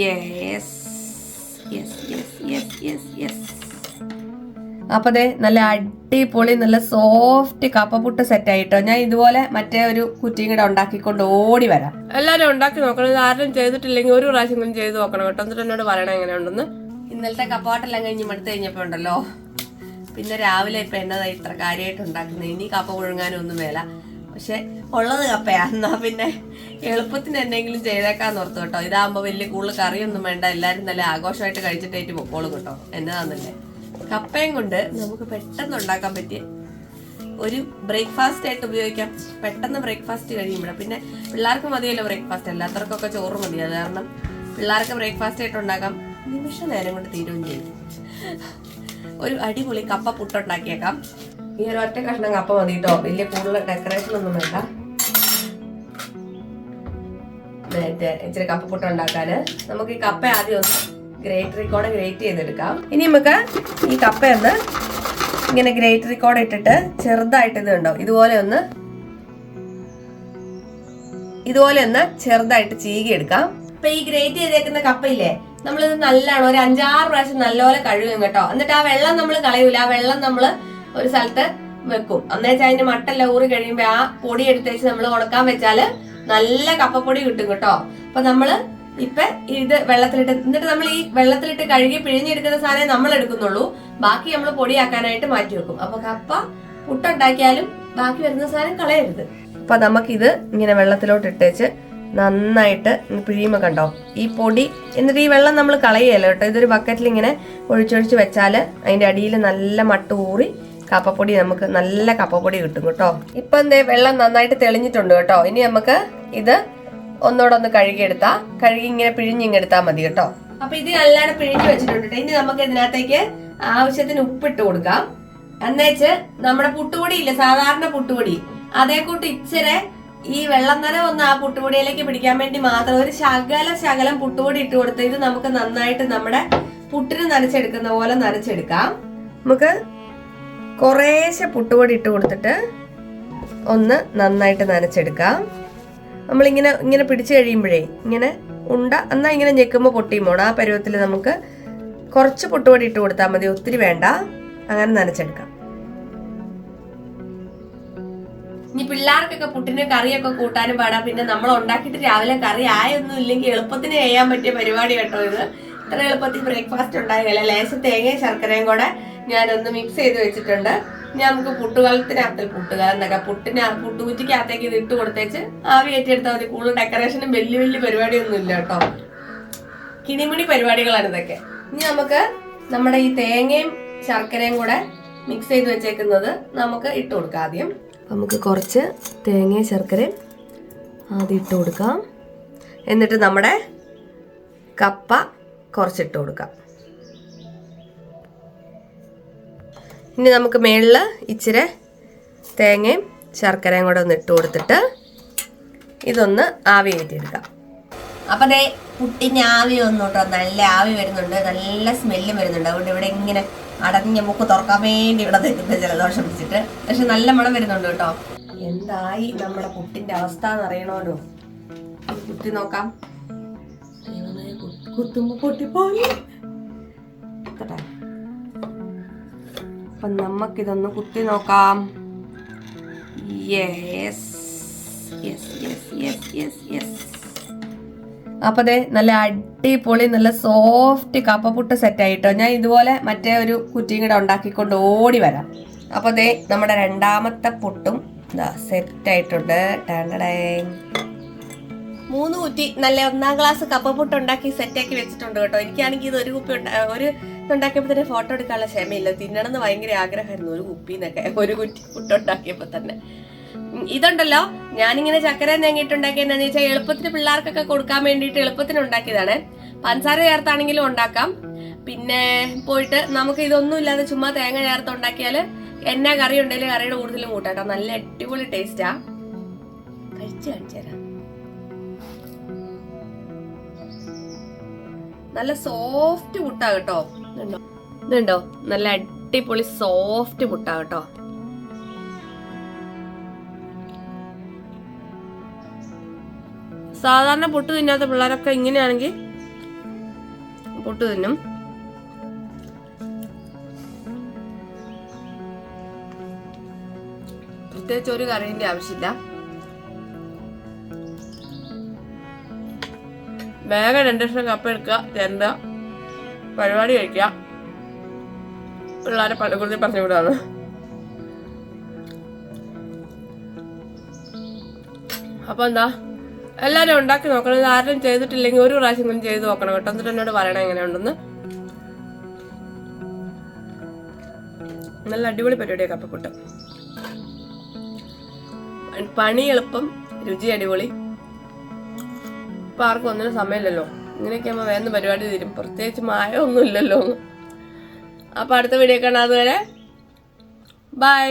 Yes yes yes yes yes yes അപ്പൊ അതെ നല്ല അടിപൊളി നല്ല സോഫ്റ്റ് കപ്പപ്പുട്ട് സെറ്റ് ആയിട്ടോ. ഞാൻ ഇതുപോലെ മറ്റേ ഒരു കുറ്റിയും കൂടെ ഉണ്ടാക്കിക്കൊണ്ട് ഓടി വരാം. എല്ലാരും ഉണ്ടാക്കി നോക്കണം. ഇത് ആരും ചെയ്തിട്ടില്ലെങ്കിൽ ഒരു പ്രാവശ്യം ചെയ്ത് നോക്കണം കേട്ടോ. എന്നിട്ട് എന്നോട് പറയണം എങ്ങനെയുണ്ടെന്ന്. ഇന്നലത്തെ കപ്പാട്ടെല്ലാം കഴിഞ്ഞ് മടുത്ത് കഴിഞ്ഞപ്പോ ഉണ്ടല്ലോ. പിന്നെ രാവിലെ ഇപ്പൊ എന്നതാ ഇത്ര കാര്യമായിട്ട് ഉണ്ടാക്കുന്നത്? ഇനി കപ്പ പുഴുങ്ങാനും ഒന്നും വേല. പക്ഷെ ഉള്ളത് കപ്പയാ. എന്നാ പിന്നെ എളുപ്പത്തിന് എന്തെങ്കിലും ചെയ്തേക്കാന്ന് ഓർത്തു കേട്ടോ. ഇതാകുമ്പോ വലിയ കൂടുതൽ കറിയൊന്നും വേണ്ട. എല്ലാരും നല്ല ആഘോഷമായിട്ട് കഴിച്ചിട്ടേറ്റ് പൊക്കോളും കേട്ടോ. എന്നതാന്നല്ലേ? കപ്പയും കൊണ്ട് നമുക്ക് പെട്ടെന്ന് ഉണ്ടാക്കാൻ പറ്റിയ ഒരു ബ്രേക്ക്ഫാസ്റ്റ് ആയിട്ട് ഉപയോഗിക്കാം. പെട്ടെന്ന് ബ്രേക്ക്ഫാസ്റ്റ് കഴിയുമ്പോൾ പിന്നെ പിള്ളേർക്ക് മതിയല്ലോ ബ്രേക്ക്ഫാസ്റ്റ്. അല്ലാത്തവർക്കൊക്കെ ചോറ് മതി. അത് കാരണം പിള്ളേർക്ക് ബ്രേക്ക്ഫാസ്റ്റ് ആയിട്ട് ഉണ്ടാക്കാം. നിമിഷ നേരം കൊണ്ട് തീരുകയും ചെയ്യും. ഒരു അടിപൊളി കപ്പ പുട്ടുണ്ടാക്കിയേക്കാം. ഈ ഒരു ഒറ്റ കഷ്ണം കപ്പ മതി കേട്ടോ വലിയ കൂടുതൽ ഡെക്കറേഷൻ ഒന്നും വേണ്ട. മറ്റേ ഇച്ചിരി കപ്പ പുട്ട് ഉണ്ടാക്കാന്. നമുക്ക് ഈ കപ്പ ആദ്യം ഒന്ന് ഗ്രേറ്ററിക്കോടെ ഗ്രേറ്റ് ചെയ്തെടുക്കാം. ഇനി നമുക്ക് ഈ കപ്പ ഒന്ന് ഇങ്ങനെ ഗ്രേറ്ററിക്കോടെ ഇട്ടിട്ട് ചെറുതായിട്ട് ഇത് ഉണ്ടോ ഇതുപോലെ ഒന്ന് ഇതുപോലെ ഒന്ന് ചെറുതായിട്ട് ചീകി എടുക്കാം അപ്പൊ ഈ ഗ്രേറ്റ് ചെയ്തേക്കുന്ന കപ്പയില്ലേ? നമ്മളിത് നല്ലോണം ഒരു അഞ്ചാറ് പ്രാവശ്യം നല്ലപോലെ കഴുകും കേട്ടോ. എന്നിട്ട് ആ വെള്ളം നമ്മൾ കളയൂല. ആ വെള്ളം നമ്മൾ ഒരു സ്ഥലത്ത് വെക്കും. എന്നുവെച്ചാൽ അതിന്റെ മട്ടെല്ലാം ഊറി കഴിയുമ്പോ ആ പൊടി എടുത്തേച്ച് നമ്മൾ ഉണക്കാൻ വെച്ചാൽ നല്ല കപ്പപ്പൊടി കിട്ടും കേട്ടോ. അപ്പൊ നമ്മൾ ഇപ്പൊ ഇത് വെള്ളത്തിലിട്ട് എന്നിട്ട് നമ്മൾ ഈ വെള്ളത്തിലിട്ട് കഴുകി പിഴിഞ്ഞെടുക്കുന്ന സാധനം നമ്മൾ എടുക്കുന്നുള്ളൂ. ബാക്കി നമ്മൾ പൊടിയാക്കാനായിട്ട് മാറ്റി വെക്കും. അപ്പൊ കപ്പ പുട്ടുണ്ടാക്കിയാലും ബാക്കി വരുന്ന സാധനം കളയരുത്. അപ്പൊ നമുക്കിത് ഇങ്ങനെ വെള്ളത്തിലോട്ട് ഇട്ടേച്ച് നന്നായിട്ട് പിഴിയുമ്പോ കണ്ടോ? ഈ പൊടി എന്നിട്ട് ഈ വെള്ളം നമ്മൾ കളയുകയല്ലോ കേട്ടോ? ഇതൊരു ബക്കറ്റിൽ ഇങ്ങനെ ഒഴിച്ചൊഴിച്ച് വെച്ചാൽ അതിന്റെ അടിയിൽ നല്ല മട്ട് ഊറി കപ്പപ്പൊടി നമുക്ക് നല്ല കപ്പപ്പൊടി കിട്ടും കേട്ടോ. ഇപ്പൊ എന്തേ വെള്ളം നന്നായിട്ട് തെളിഞ്ഞിട്ടുണ്ട് കേട്ടോ. ഇനി നമുക്ക് ഇത് ഒന്നോടെ ഒന്ന് കഴുകിയെടുത്താ കഴുകി ഇങ്ങനെ പിഴിഞ്ഞിങ്ങെടുത്താ മതി കേട്ടോ. അപ്പൊ ഇത് നല്ലാണ്ട് പിഴിഞ്ഞു വെച്ചിട്ടുണ്ട് ട്ടോ. ഇനി നമുക്ക് ഇതിനകത്തേക്ക് ആവശ്യത്തിന് ഉപ്പിട്ട് കൊടുക്കാം. എന്നുവെച്ച് നമ്മുടെ പുട്ടുപൊടി ഇല്ല സാധാരണ പുട്ടുപൊടി അതേ കൂട്ട് ഇച്ചിരി ഈ വെള്ളം നനവ് ഒന്ന് ആ പുട്ടുപൊടിയിലേക്ക് പിടിക്കാൻ വേണ്ടി മാത്രം ഒരു ശകല ശകലം പുട്ടുപൊടി ഇട്ട് കൊടുത്ത് ഇത് നമുക്ക് നന്നായിട്ട് നമ്മുടെ പുട്ടിന് നനച്ചെടുക്കുന്ന പോലെ നനച്ചെടുക്കാം. നമുക്ക് കുറേശ്ശെ പുട്ടുപൊടി ഇട്ട് കൊടുത്തിട്ട് ഒന്ന് നന്നായിട്ട് നനച്ചെടുക്കാം നമ്മളിങ്ങനെ ഇങ്ങനെ പിടിച്ചു കഴിയുമ്പോഴേ ഇങ്ങനെ ഉണ്ട എന്നാൽ ഇങ്ങനെ ഞെക്കുമ്പോൾ പൊട്ടിയും പോണം. ആ പരുവത്തിൽ നമുക്ക് കുറച്ച് പുട്ടുപൊടി ഇട്ട് കൊടുത്താൽ മതി. ഒത്തിരി വേണ്ട. അങ്ങനെ നനച്ചെടുക്കാം. ഇനി പിള്ളേർക്കൊക്കെ പുട്ടിന് കറിയൊക്കെ കൂട്ടാനും പാടാം. പിന്നെ നമ്മൾ ഉണ്ടാക്കിയിട്ട് രാവിലെ കറി ആയൊന്നും ഇല്ലെങ്കിൽ എളുപ്പത്തിന് ചെയ്യാൻ പറ്റിയ പരിപാടി കേട്ടോ ഇത്. ഇത്ര എളുപ്പത്തിൽ ബ്രേക്ക്ഫാസ്റ്റ് ഉണ്ടായില്ല ലേശം തേങ്ങയും ശർക്കരയും കൂടെ ഞാനൊന്ന് മിക്സ് ചെയ്ത് വെച്ചിട്ടുണ്ട്. ഞാൻ നമുക്ക് പുട്ടുകാലത്തിനകത്ത് പുട്ടുകാലം എന്നൊക്കെ പുട്ടിന് പുട്ടുകുറ്റിക്കകത്തേക്ക് ഇത് ഇട്ട് കൊടുത്തേച്ച് ആവി ഏറ്റെടുത്താൽ മതി. കൂടുതൽ ഡെക്കറേഷനും വലിയ വലിയ പരിപാടിയൊന്നും ഇല്ല കേട്ടോ. കിണിമിണി പരിപാടികളാണ് ഇതൊക്കെ. ഇനി നമുക്ക് നമ്മുടെ ഈ തേങ്ങയും ശർക്കരയും കൂടെ മിക്സ് ചെയ്ത് വെച്ചേക്കുന്നത് നമുക്ക് ഇട്ട് കൊടുക്കാം ആദ്യം. നമുക്ക് കുറച്ച് തേങ്ങയും ശർക്കരയും ആദ്യം ഇട്ട് കൊടുക്കാം. എന്നിട്ട് നമ്മുടെ കപ്പ കുറച്ചിട്ട് കൊടുക്കാം. ഇനി നമുക്ക് മേളിൽ ഇച്ചിരി തേങ്ങയും ശർക്കരയും കൂടെ ഒന്ന് ഇട്ട് കൊടുത്തിട്ട് ഇതൊന്ന് ആവി കയറ്റിയെടുക്കാം അപ്പൊ അതേ പുട്ടിന് ആവി വന്നു കേട്ടോ. നല്ല ആവി വരുന്നുണ്ട്. നല്ല സ്മെല്ലും വരുന്നുണ്ട്. അതുകൊണ്ട് ഇവിടെ ഇങ്ങനെ അടഞ്ഞ മുക്ക് തുറക്കാൻ വേണ്ടി ഇവിടെ നിൽക്കുന്ന ജലദോഷം പിടിച്ചിട്ട്. പക്ഷെ നല്ല മണം വരുന്നുണ്ട് കേട്ടോ. എന്തായി നമ്മുടെ കുട്ടിന്റെ അവസ്ഥ എന്ന് അറിയണമല്ലോ. കുത്തി നോക്കാം. കുത്തുമ്പോ പൊട്ടിപ്പോയി. കേട്ടോ. അപ്പൊ നമുക്കിതൊന്ന് കുത്തി നോക്കാം. അപ്പൊ അതെ നല്ല അടിപൊളി നല്ല സോഫ്റ്റ് കപ്പപ്പുട്ട് സെറ്റ് ആയിട്ടോ ഞാൻ ഇതുപോലെ മറ്റേ ഒരു കുറ്റിയും കൂടെ ഉണ്ടാക്കിക്കൊണ്ട് ഓടി വരാം. അപ്പൊ അതെ നമ്മുടെ രണ്ടാമത്തെ പുട്ടും സെറ്റ് ആയിട്ടുണ്ട് ടാണ്ടടേ മൂന്ന് കുറ്റി നല്ല ഒന്നാം ക്ലാസ് കപ്പപ്പുട്ട് ഉണ്ടാക്കി സെറ്റാക്കി വെച്ചിട്ടുണ്ട് കേട്ടോ. എനിക്കാണെങ്കിൽ ഇത് ഒരു കുപ്പി ഒരു ഉണ്ടാക്കിയപ്പോൾ തന്നെ ഫോട്ടോ എടുക്കാനുള്ള ക്ഷമയില്ല. തിന്നണം എന്ന് ഭയങ്കര ആഗ്രഹമായിരുന്നു ഒരു കുപ്പിന്നൊക്കെ ഒരു കുറ്റി പുട്ട് ഉണ്ടാക്കിയപ്പോൾ തന്നെ. ഇതുണ്ടല്ലോ ഞാനിങ്ങനെ ചക്കര തേങ്ങിയിട്ടുണ്ടാക്കിയെന്നു വെച്ചാൽ എളുപ്പത്തിന് പിള്ളേർക്കൊക്കെ കൊടുക്കാൻ വേണ്ടിയിട്ട് എളുപ്പത്തിന് ഉണ്ടാക്കിയതാണ്. പഞ്ചസാര ചേർത്താണെങ്കിലും ഉണ്ടാക്കാം. പിന്നെ പോയിട്ട് നമുക്ക് ഇതൊന്നും ഇല്ലാതെ ചുമ്മാ തേങ്ങ ചേർത്ത് ഉണ്ടാക്കിയാൽ എന്നാ കറി ഉണ്ടെങ്കിലും കറിയുടെ കൂടുതലും കൂട്ടാട്ടോ. നല്ല അടിപൊളി ടേസ്റ്റാ കഴിച്ചു കാണിച്ചു തരാം. നല്ല സോഫ്റ്റ് പുട്ടാ കേട്ടോ. ഇതുണ്ടോ? നല്ല അടിപൊളി സോഫ്റ്റ് പുട്ടാ കേട്ടോ. സാധാരണ പുട്ട് തിന്നാത്ത പിള്ളേരൊക്കെ ഇങ്ങനെയാണെങ്കിൽ പുട്ട് തിന്നും. പ്രത്യേകിച്ച് ഒരു കറിന്റെ ആവശ്യമില്ല. വേഗം രണ്ട് ലക്ഷം കപ്പ എടുക്കുക തരണ്ട പരിപാടി കഴിക്കുക. പിള്ളേരെ പള്ളിക്കുറിച്ച് പറഞ്ഞു വിടാണ് അപ്പൊ എന്താ? എല്ലാരും ഉണ്ടാക്കി നോക്കണം. ഇത് ആരും ചെയ്തിട്ടില്ലെങ്കിൽ ഒരു പ്രാവശ്യം കൂടി ചെയ്ത് നോക്കണം കേട്ടോ. എന്നിട്ട് എന്നോട് പറയണം എങ്ങനെയുണ്ടെന്ന്. നല്ല അടിപൊളി പരിപാടിയാണ് കപ്പക്കുട്ട. പണി എളുപ്പം രുചി അടിപൊളി. ഇപ്പൊ ആർക്കും ഒന്നിനും സമയമില്ലല്ലോ. ഇങ്ങനെയൊക്കെ ആകുമ്പോൾ വേഗം പരിപാടി തരും. പ്രത്യേകിച്ച് മായ ഒന്നുമില്ലല്ലോ അപ്പൊ അടുത്ത വീഡിയോ കാണാം അതുവരെ. ബൈ